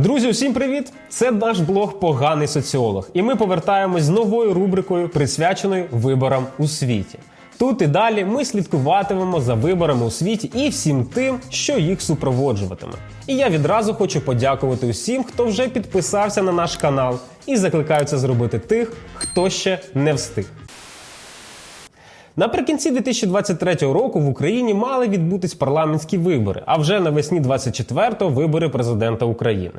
Друзі, усім привіт! Це наш блог Поганий соціолог. І ми повертаємось з новою рубрикою, присвяченою виборам у світі. Тут і далі ми слідкуватимемо за виборами у світі і всім тим, що їх супроводжуватиме. І я відразу хочу подякувати усім, хто вже підписався на наш канал, і закликаю це зробити тих, хто ще не встиг. Наприкінці 2023 року в Україні мали відбутись парламентські вибори, а вже навесні 24-го вибори президента України.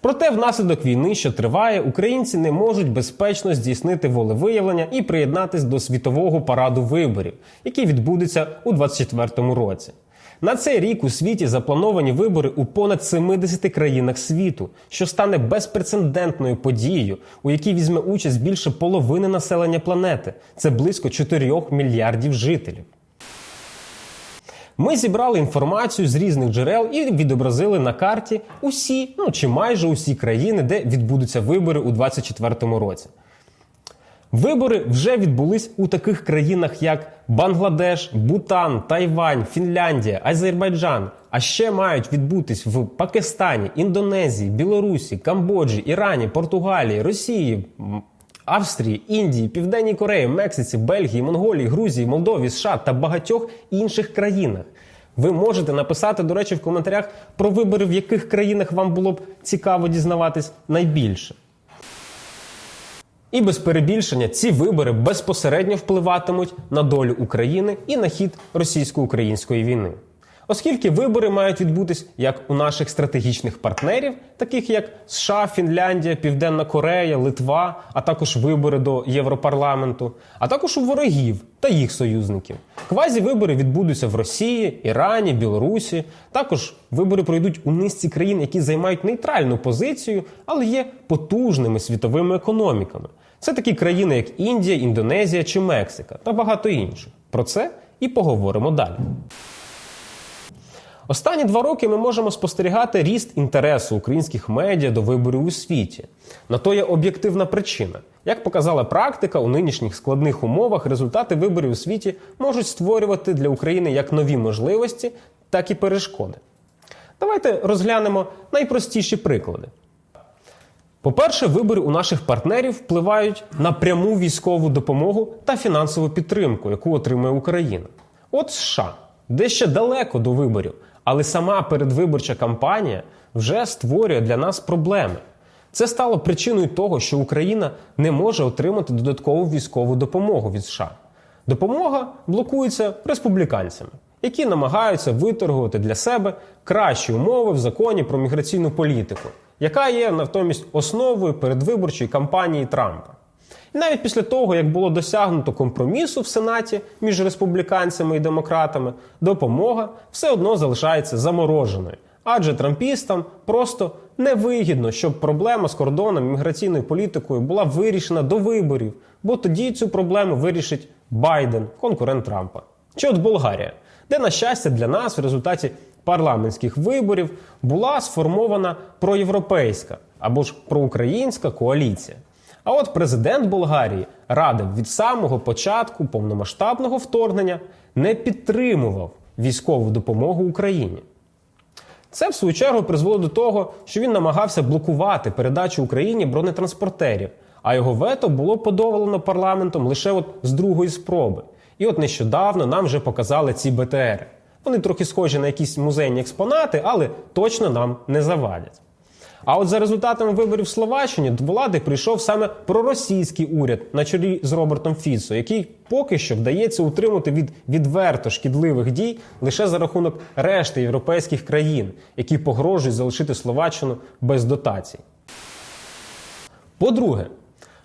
Проте, внаслідок війни, що триває, українці не можуть безпечно здійснити волевиявлення і приєднатись до світового параду виборів, який відбудеться у 2024 році. На цей рік у світі заплановані вибори у понад 70 країнах світу, що стане безпрецедентною подією, у якій візьме участь більше половини населення планети. Це близько 4 мільярдів жителів. Ми зібрали інформацію з різних джерел і відобразили на карті усі, ну чи майже усі країни, де відбудуться вибори у 2024 році. Вибори вже відбулись у таких країнах, як Бангладеш, Бутан, Тайвань, Фінляндія, Азербайджан. А ще мають відбутись в Пакистані, Індонезії, Білорусі, Камбоджі, Ірані, Португалії, Росії, Австрії, Індії, Південній Кореї, Мексиці, Бельгії, Монголії, Грузії, Молдові, США та багатьох інших країнах. Ви можете написати, до речі, в коментарях про вибори, в яких країнах вам було б цікаво дізнаватись найбільше. І без перебільшення ці вибори безпосередньо впливатимуть на долю України і на хід російсько-української війни. Оскільки вибори мають відбутись як у наших стратегічних партнерів, таких як США, Фінляндія, Південна Корея, Литва, а також вибори до Європарламенту, а також у ворогів та їх союзників. Квазі-вибори відбудуться в Росії, Ірані, Білорусі. Також вибори пройдуть у низці країн, які займають нейтральну позицію, але є потужними світовими економіками. Це такі країни, як Індія, Індонезія чи Мексика та багато інших. Про це і поговоримо далі. Останні два роки ми можемо спостерігати ріст інтересу українських медіа до виборів у світі. На то є об'єктивна причина. Як показала практика, у нинішніх складних умовах результати виборів у світі можуть створювати для України як нові можливості, так і перешкоди. Давайте розглянемо найпростіші приклади. По-перше, вибори у наших партнерів впливають на пряму військову допомогу та фінансову підтримку, яку отримує Україна. От США, де ще далеко до виборів, але сама передвиборча кампанія вже створює для нас проблеми. Це стало причиною того, що Україна не може отримати додаткову військову допомогу від США. Допомога блокується республіканцями, які намагаються виторгувати для себе кращі умови в законі про міграційну політику, яка є натомість основою передвиборчої кампанії Трампа. І навіть після того, як було досягнуто компромісу в Сенаті між республіканцями і демократами, допомога все одно залишається замороженою. Адже трампістам просто невигідно, щоб проблема з кордоном і міграційною політикою була вирішена до виборів, бо тоді цю проблему вирішить Байден, конкурент Трампа. Чи от Болгарія, де, на щастя, для нас в результаті парламентських виборів була сформована проєвропейська або ж проукраїнська коаліція. А от президент Болгарії радив від самого початку повномасштабного вторгнення не підтримував військову допомогу Україні. Це в свою чергу призвело до того, що він намагався блокувати передачу Україні бронетранспортерів, а його вето було подолано парламентом лише от з другої спроби. І от нещодавно нам вже показали ці БТРи. Вони трохи схожі на якісь музейні експонати, але точно нам не завадять. А от за результатами виборів в Словаччині до влади прийшов саме проросійський уряд на чолі з Робертом Фіцо, який поки що вдається утримати від відверто шкідливих дій лише за рахунок решти європейських країн, які погрожують залишити Словаччину без дотацій. По-друге,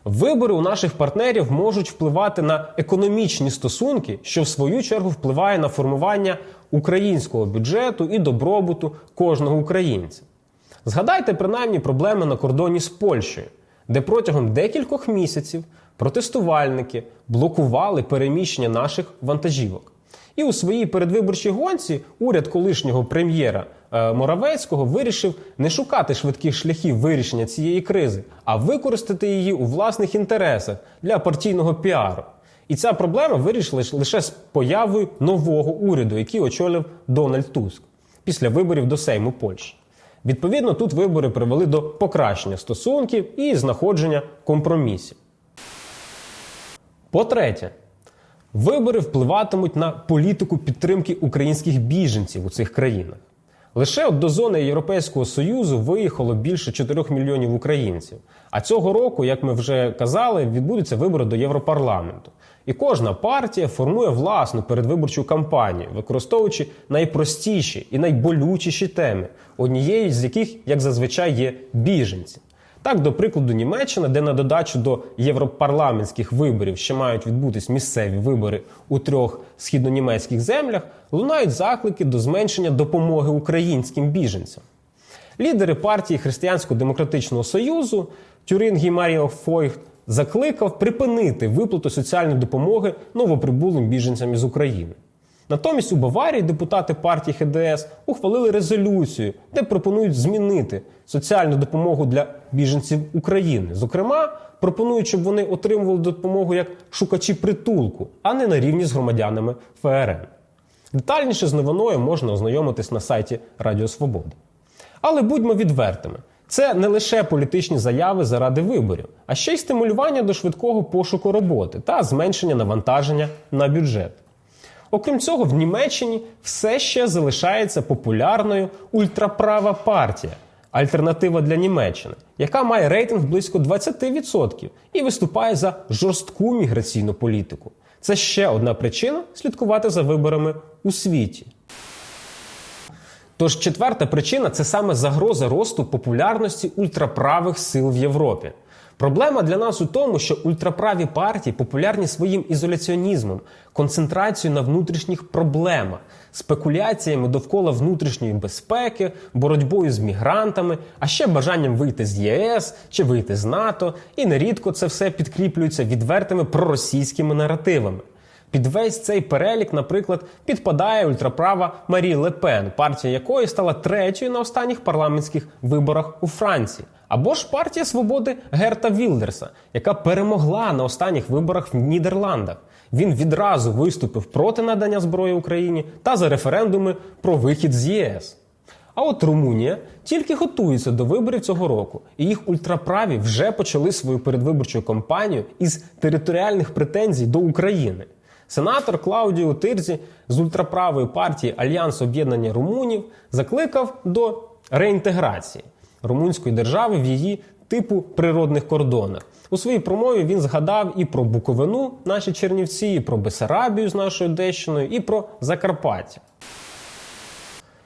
вибори у наших партнерів можуть впливати на економічні стосунки, що в свою чергу впливає на формування українського бюджету і добробуту кожного українця. Згадайте принаймні проблеми на кордоні з Польщею, де протягом декількох місяців протестувальники блокували переміщення наших вантажівок. І у своїй передвиборчій гонці уряд колишнього прем'єра е, Моравецького вирішив не шукати швидких шляхів вирішення цієї кризи, а використати її у власних інтересах для партійного піару. І ця проблема вирішилась лише з появою нового уряду, який очолив Дональд Туск після виборів до Сейму Польщі. Відповідно, тут вибори привели до покращення стосунків і знаходження компромісів. По-третє, вибори впливатимуть на політику підтримки українських біженців у цих країнах. Лише от до зони Європейського Союзу виїхало більше 4 мільйонів українців. А цього року, як ми вже казали, відбудуться вибори до Європарламенту. І кожна партія формує власну передвиборчу кампанію, використовуючи найпростіші і найболючіші теми, однією з яких, як зазвичай, є біженці. Так, до прикладу, Німеччина, де на додачу до європарламентських виборів ще мають відбутись місцеві вибори у трьох східнонімецьких землях, лунають заклики до зменшення допомоги українським біженцям. Лідери партії Християнсько-демократичного союзу Тюрингі Маріо Фойхт закликав припинити виплату соціальної допомоги новоприбулим біженцям із України. Натомість у Баварії депутати партії ХДС ухвалили резолюцію, де пропонують змінити соціальну допомогу для біженців України. Зокрема, пропонують, щоб вони отримували допомогу як шукачі притулку, а не на рівні з громадянами ФРН. Детальніше з новиною можна ознайомитись на сайті Радіо Свобода. Але будьмо відвертими. Це не лише політичні заяви заради виборів, а ще й стимулювання до швидкого пошуку роботи та зменшення навантаження на бюджет. Окрім цього, в Німеччині все ще залишається популярною ультраправа партія Альтернатива для Німеччини, яка має рейтинг близько 20% і виступає за жорстку міграційну політику. Це ще одна причина слідкувати за виборами у світі. Тож четверта причина це саме загроза росту популярності ультраправих сил в Європі. Проблема для нас у тому, що ультраправі партії популярні своїм ізоляціонізмом, концентрацією на внутрішніх проблемах, спекуляціями довкола внутрішньої безпеки, боротьбою з мігрантами, а ще бажанням вийти з ЄС чи вийти з НАТО, і нерідко це все підкріплюється відвертими проросійськими наративами. Під весь цей перелік, наприклад, підпадає ультраправа Марі Лепен, партія якої стала третьою на останніх парламентських виборах у Франції. Або ж партія свободи Герта Вілдерса, яка перемогла на останніх виборах в Нідерландах. Він відразу виступив проти надання зброї Україні та за референдуми про вихід з ЄС. А от Румунія тільки готується до виборів цього року, і їх ультраправі вже почали свою передвиборчу кампанію із територіальних претензій до України. Сенатор Клаудіо Тирзі з ультраправої партії Альянс Об'єднання Румунів закликав до реінтеграції румунської держави в її типу природних кордонах. У своїй промові він згадав і про Буковину, наші Чернівці, і про Бесарабію з нашою Дещиною, і про Закарпаття.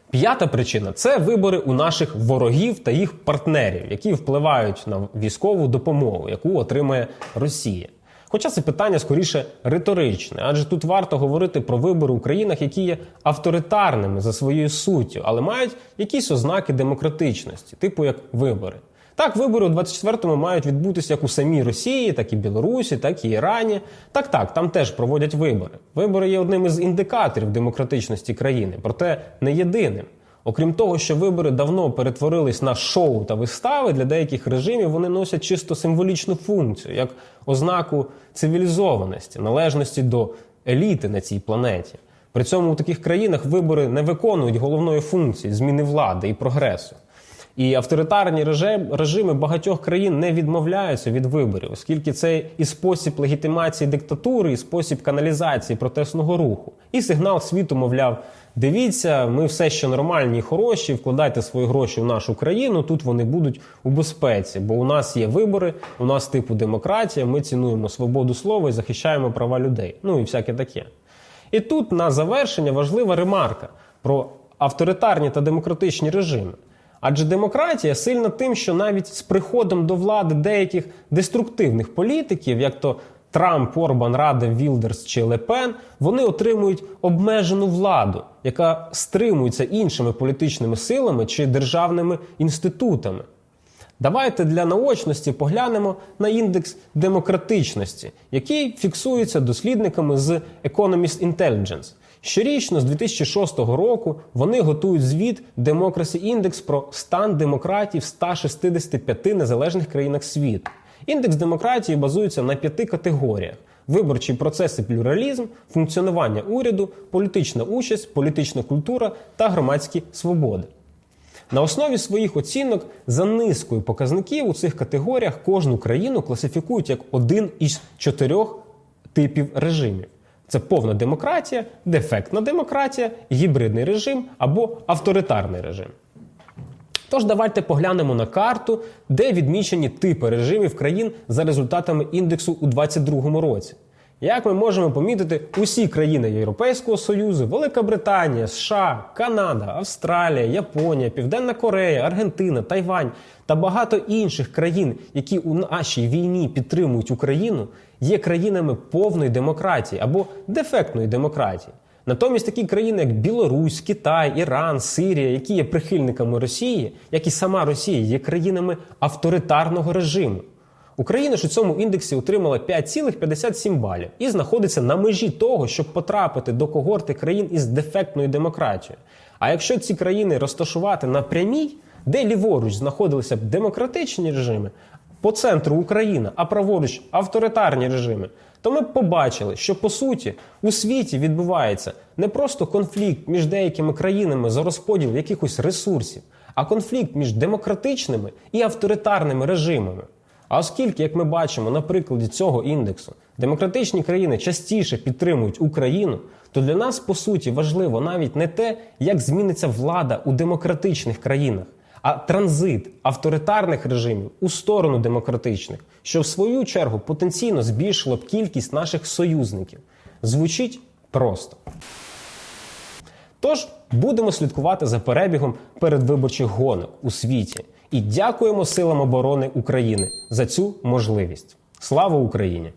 П'ята причина це вибори у наших ворогів та їх партнерів, які впливають на військову допомогу, яку отримує Росія. Хоча це питання скоріше риторичне, адже тут варто говорити про вибори у країнах, які є авторитарними за своєю суттю, але мають якісь ознаки демократичності, типу як вибори. Так, вибори у 24-му мають відбутися як у самій Росії, так і Білорусі, так і Ірані. Так, так, там теж проводять вибори. Вибори є одним із індикаторів демократичності країни, проте не єдиним. Окрім того, що вибори давно перетворились на шоу та вистави для деяких режимів, вони носять чисто символічну функцію, як ознаку цивілізованості, належності до еліти на цій планеті. При цьому у таких країнах вибори не виконують головної функції зміни влади і прогресу. І авторитарні режими багатьох країн не відмовляються від виборів, оскільки це і спосіб легітимації диктатури, і спосіб каналізації протестного руху, і сигнал світу, мовляв, дивіться, ми все ще нормальні і хороші, вкладайте свої гроші в нашу країну. Тут вони будуть у безпеці, бо у нас є вибори, у нас типу демократія. Ми цінуємо свободу слова і захищаємо права людей. Ну і всяке таке. І тут на завершення важлива ремарка про авторитарні та демократичні режими. Адже демократія сильна тим, що навіть з приходом до влади деяких деструктивних політиків, як то Трамп, Орбан, Радев, Вілдерс чи Лепен, вони отримують обмежену владу, яка стримується іншими політичними силами чи державними інститутами. Давайте для наочності поглянемо на індекс демократичності, який фіксується дослідниками з Economist Intelligence. Щорічно з 2006 року вони готують звіт Democracy Index про стан демократії в 165 незалежних країнах світу. Індекс демократії базується на п'яти категоріях: виборчі процеси плюралізм, функціонування уряду, політична участь, політична культура та громадські свободи. На основі своїх оцінок за низкою показників у цих категоріях кожну країну класифікують як один із чотирьох типів режимів: це повна демократія, дефектна демократія, гібридний режим або авторитарний режим. Тож давайте поглянемо на карту, де відмічені типи режимів країн за результатами індексу у 2022 році. Як ми можемо помітити, усі країни Європейського Союзу, Велика Британія, США, Канада, Австралія, Японія, Південна Корея, Аргентина, Тайвань та багато інших країн, які у нашій війні підтримують Україну, є країнами повної демократії або дефектної демократії. Натомість такі країни, як Білорусь, Китай, Іран, Сирія, які є прихильниками Росії, як і сама Росія, є країнами авторитарного режиму. Україна ж у цьому індексі отримала 5,57 балів і знаходиться на межі того, щоб потрапити до когорти країн із дефектною демократією. А якщо ці країни розташувати на прямій, де ліворуч знаходилися б демократичні режими, по центру Україна, а праворуч авторитарні режими, то ми б побачили, що по суті у світі відбувається не просто конфлікт між деякими країнами за розподіл якихось ресурсів, а конфлікт між демократичними і авторитарними режимами. А оскільки, як ми бачимо на прикладі цього індексу, демократичні країни частіше підтримують Україну, то для нас по суті важливо навіть не те, як зміниться влада у демократичних країнах, а транзит авторитарних режимів у сторону демократичних, що в свою чергу потенційно збільшило б кількість наших союзників. Звучить просто. Тож будемо слідкувати за перебігом передвиборчих гонок у світі і дякуємо силам оборони України за цю можливість. Слава Україні!